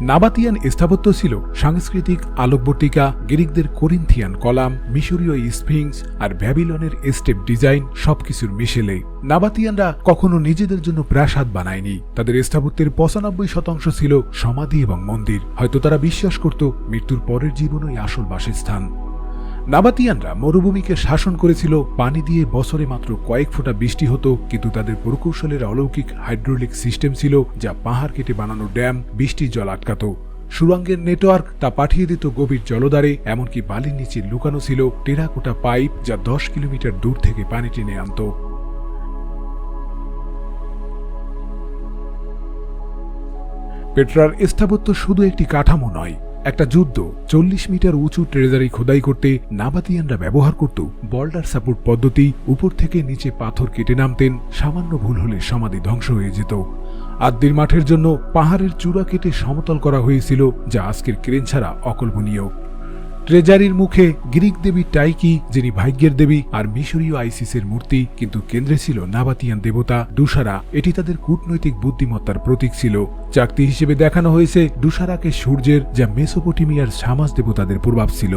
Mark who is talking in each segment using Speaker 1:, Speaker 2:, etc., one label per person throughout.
Speaker 1: নাবাতিয়ান স্থাপত্য ছিল সাংস্কৃতিক আলোকবর্তিকা, গ্রিকদের করিন্থিয়ান কলাম, মিশরীয় স্ফিংস আর ভ্যাবিলনের স্টেপ ডিজাইন সবকিছুর মিশেলে। নাবাতিয়ানরা কখনো নিজেদের জন্য প্রাসাদ বানায়নি। তাদের স্থাপত্যের পঁচানব্বই শতাংশ ছিল সমাধি এবং মন্দির। হয়তো তারা বিশ্বাস করত মৃত্যুর পরের জীবনই আসল বাসস্থান। নাবাতিয়ানরা মরুভূমিকে শাসন করেছিল, পানি দিয়ে বছরে মাত্র কয়েক ফোঁটা বৃষ্টি হতো, কিন্তু তাদের প্রকৌশলের অলৌকিক হাইড্রোলিক সিস্টেম ছিল, যা পাহাড় কেটে বানানো ড্যাম, বৃষ্টির জল আটকাত। সুরঙ্গের নেটওয়ার্ক তা পাঠিয়ে দিত গভীর জলধারে, এমনকি বালির নিচে লুকানো ছিল টেরাকোটা পাইপ, যা দশ কিলোমিটার দূর থেকে পানি টেনে আনত। পেট্রার স্থাপত্য শুধু একটি কাঠামো নয় একটা যুদ্ধ চল্লিশ মিটার উঁচু ট্রেজারি খোদাই করতে নাবাতিয়ানরা ব্যবহার করত বল্ডার সাপোর্ট পদ্ধতি, উপর থেকে নিচে পাথর কেটে নামতেন, সামান্য ভুল হলে সমাধি ধ্বংস হয়ে যেত। আদ্যির মাঠের জন্য পাহাড়ের চূড়া কেটে সমতল করা হয়েছিল, যা আজকের ক্রেন ছাড়া অকল্পনীয়। ট্রেজারির মুখে গ্রিক দেবী টাইকি, যিনি ভাগ্যের দেবী, আর মিশরীয় আইসিসের মূর্তি, কিন্তু কেন্দ্রে ছিল নাবাতিয়ান দেবতা ডুসারা এটি তাদের কূটনৈতিক বুদ্ধিমত্তার প্রতীক ছিল। চাকতি হিসেবে দেখানো হয়েছে ডুসারাকে সূর্যের, যা মেসোপটেমিয়ার সামাজ দেবতাদের প্রভাব ছিল।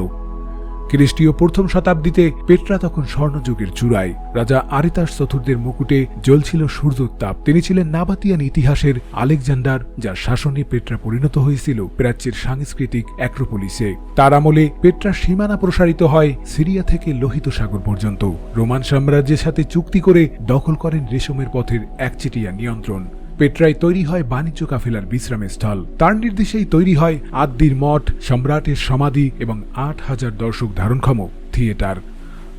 Speaker 1: খ্রিস্টীয় প্রথম শতাব্দীতে পেট্রা তখন স্বর্ণযুগের চূড়ায়। রাজা আরিতাস চতুর্থের মুকুটে জ্বলছিল সূর্যোত্তাপ। তিনি ছিলেন নাবাতিয়ান ইতিহাসের আলেকজান্ডার, যার শাসনে পেট্রা পরিণত হয়েছিল প্রাচ্যের সাংস্কৃতিক অ্যাক্রোপোলিসে। তার আমলে পেট্রার সীমানা প্রসারিত হয় সিরিয়া থেকে লোহিত সাগর পর্যন্ত। রোমান সাম্রাজ্যের সাথে চুক্তি করে দখল করেন রেশমের পথের একচেটিয়া নিয়ন্ত্রণ। পেট্রায় তৈরি হয় বাণিজ্য কাফেলার বিশ্রামের স্থল। তার নির্দেশেই তৈরি হয় আদ্দির মঠ, সম্রাটের সমাধি এবং আট হাজার দর্শক ধারণক্ষম থিয়েটার।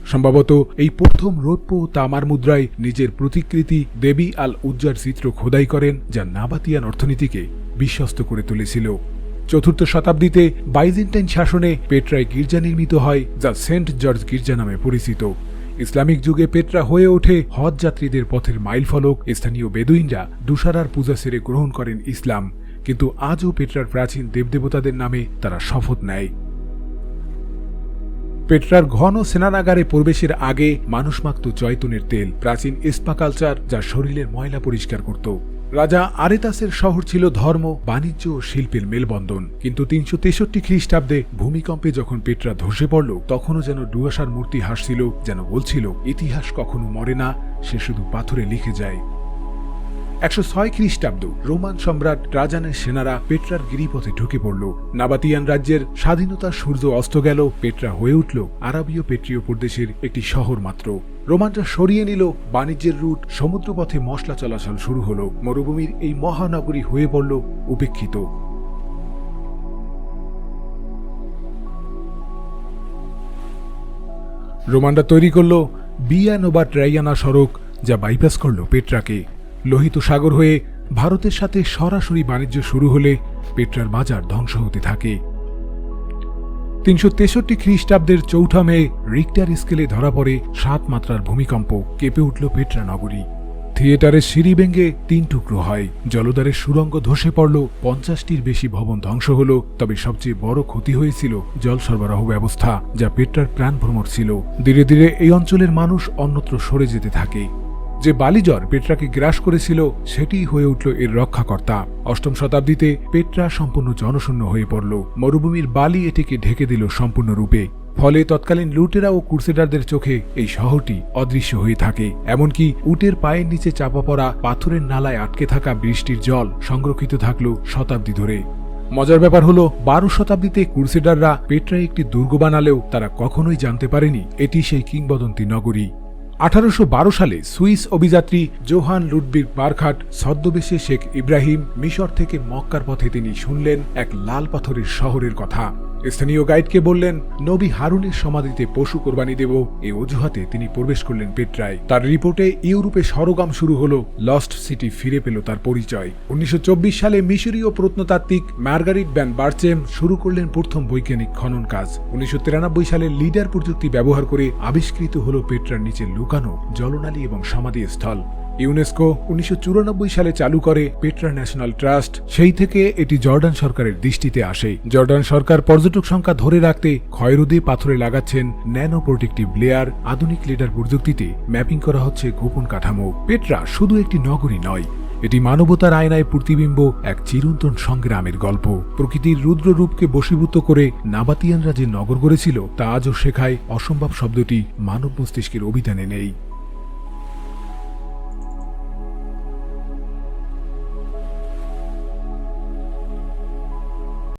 Speaker 1: সম্ভবত এই প্রথম রৌপ্য তামার মুদ্রায় নিজের প্রতিকৃতি দেবী আল উজ্জার চিত্র খোদাই করেন, যা নাবাতিয়ান অর্থনীতিকে বিশ্বস্ত করে তুলেছিল। চতুর্থ শতাব্দীতে বাইজেন্টাইন শাসনে পেট্রায় গির্জা নির্মিত হয়, যা সেন্ট জর্জ গির্জা নামে পরিচিত। ইসলামিক যুগে পেট্রা হয়ে ওঠে হজ যাত্রীদের পথের মাইলফলক। স্থানীয় বেদুইনরা দুসারার পূজা সেরে গ্রহণ করেন ইসলাম। কিন্তু আজও পেট্রার প্রাচীন দেবদেবতাদের নামে তারা শপথ নেয়। পেট্রার ঘন সেনানাগারে প্রবেশের আগে মানুষ মাখত জয়তুনের তেল, প্রাচীন ইস্পা কালচার যা শরীরের ময়লা পরিষ্কার করত। রাজা আরেতাসের শহর ছিল ধর্ম, বাণিজ্য ও শিল্পের মেলবন্ধন। কিন্তু তিনশো তেষট্টি খ্রিস্টাব্দে ভূমিকম্পে যখন পেটরা ধসে পড়ল, তখনও যেন ডুয়াশার মূর্তি হাসছিল, যেন বলছিল, ইতিহাস কখনো মরে না, সে শুধু পাথরে লিখে যায়। একশো ছয় খ্রিস্টাব্দ রোমান সম্রাট রাজানের সেনারা পেট্রার গিরিপথে ঢুকে পড়ল। নাবাতিয়ান রাজ্যের স্বাধীনতার সূর্য অস্ত গেল, পেট্রা হয়ে উঠল আরবীয় পেট্রীয় প্রদেশের একটি শহর মাত্র। রোমানরা সরিয়ে নিল, বাণিজ্যের রুট, সমুদ্রপথে মশলা চলাচল শুরু হলো, মরুভূমির এই মহানগরী হয়ে পড়ল উপেক্ষিত। রোমানরা তৈরি করল বিয়ানো বা ট্রাইয়ানা সড়ক, যা বাইপাস করল পেট্রাকে। লোহিত সাগর হয়ে ভারতের সাথে সরাসরি বাণিজ্য শুরু হলে পেট্রার বাজার ধ্বংস হতে থাকে। তিনশো তেষট্টি খ্রিস্টাব্দের চৌঠা মে রিক্টার স্কেলে ধরা পড়ে সাত মাত্রার ভূমিকম্প কেঁপে উঠল পেট্রা নগরী। থিয়েটারের সিঁড়ি ভেঙে তিন টুকরো হয়। জলধারের সুরঙ্গ ধসে পড়ল, পঞ্চাশটির বেশি ভবন ধ্বংস হল, তবে সবচেয়ে বড় ক্ষতি হয়েছিল জল সরবরাহ ব্যবস্থা, যা পেট্রার প্রাণ ভ্রমর ছিল। ধীরে ধীরে এই অঞ্চলের মানুষ অন্যত্র সরে যেতে থাকে। যে বালিজ্বর পেট্রাকে গ্রাস করেছিল সেটিই হয়ে উঠল এর রক্ষাকর্তা। অষ্টম শতাব্দীতে পেট্রা সম্পূর্ণ জনশূন্য হয়ে পড়ল। মরুভূমির বালি এটিকে ঢেকে দিল সম্পূর্ণরূপে। ফলে তৎকালীন লুটেরা ও ক্রুসেডারদের চোখে এই শহরটি অদৃশ্য হয়ে থাকে। এমনকি উটের পায়ের নিচে চাপা পড়া পাথরের নালায় আটকে থাকা বৃষ্টির জল সংরক্ষিত থাকল শতাব্দী ধরে। মজার ব্যাপার হলো, বারো শতাব্দীতে ক্রুসেডাররা পেট্রায় একটি দুর্গ বানালেও তারা কখনোই জানতে পারেনি, এটি সেই কিংবদন্তি নগরী। আঠারোশো বারো সালে সুইস অভিযাত্রী জোহান লুডবিগ বারখাট ছদ্মবেশে শেখ ইব্রাহিম মিশর থেকে মক্কার পথে তিনি শুনলেন এক লাল পাথরের শহরের কথা। স্থানীয় গাইডকে বললেন, নবী হারুনের সমাধিতে পশু কোরবানি দেব। এই অজুহাতে তিনি প্রবেশ করলেন পেট্রায়। তার রিপোর্টে ইউরোপে সরগম শুরু হলো, লস্ট সিটি ফিরে পেল তার পরিচয়। উনিশশো চব্বিশ সালে মিশরীয় প্রত্নতাত্ত্বিক মার্গারিট ব্যান বার্চেম শুরু করলেন প্রথম বৈজ্ঞানিক খনন কাজ। উনিশশো তিরানব্বই সালে লিডার প্রযুক্তি ব্যবহার করে আবিষ্কৃত হলো পেট্রার নিচে লুকানো জলনালী এবং সমাধি স্থল ইউনেস্কো উনিশশো চুরানব্বই সালে চালু করে পেট্রা ন্যাশনাল ট্রাস্ট, সেই থেকে এটি জর্ডান সরকারের দৃষ্টিতে আসে। জর্ডান সরকার পর্যটক সংখ্যা ধরে রাখতে ক্ষয়রোধে পাথরে লাগাচ্ছেন ন্যানো প্রোটেক্টিভ লেয়ার, আধুনিক লিডার প্রযুক্তিতে ম্যাপিং করা হচ্ছে গোপন কাঠামো। পেট্রা শুধু একটি নগরী নয়, এটি মানবতার আয়নায় প্রতিবিম্ব এক চিরন্তন সংগ্রামের গল্প। প্রকৃতির রুদ্র রূপকে বশীভূত করে নাবাতিয়ানরা যে নগর গড়েছিল, তা আজও শেখায় অসম্ভব শব্দটি মানব মস্তিষ্কের অভিধানে নেই।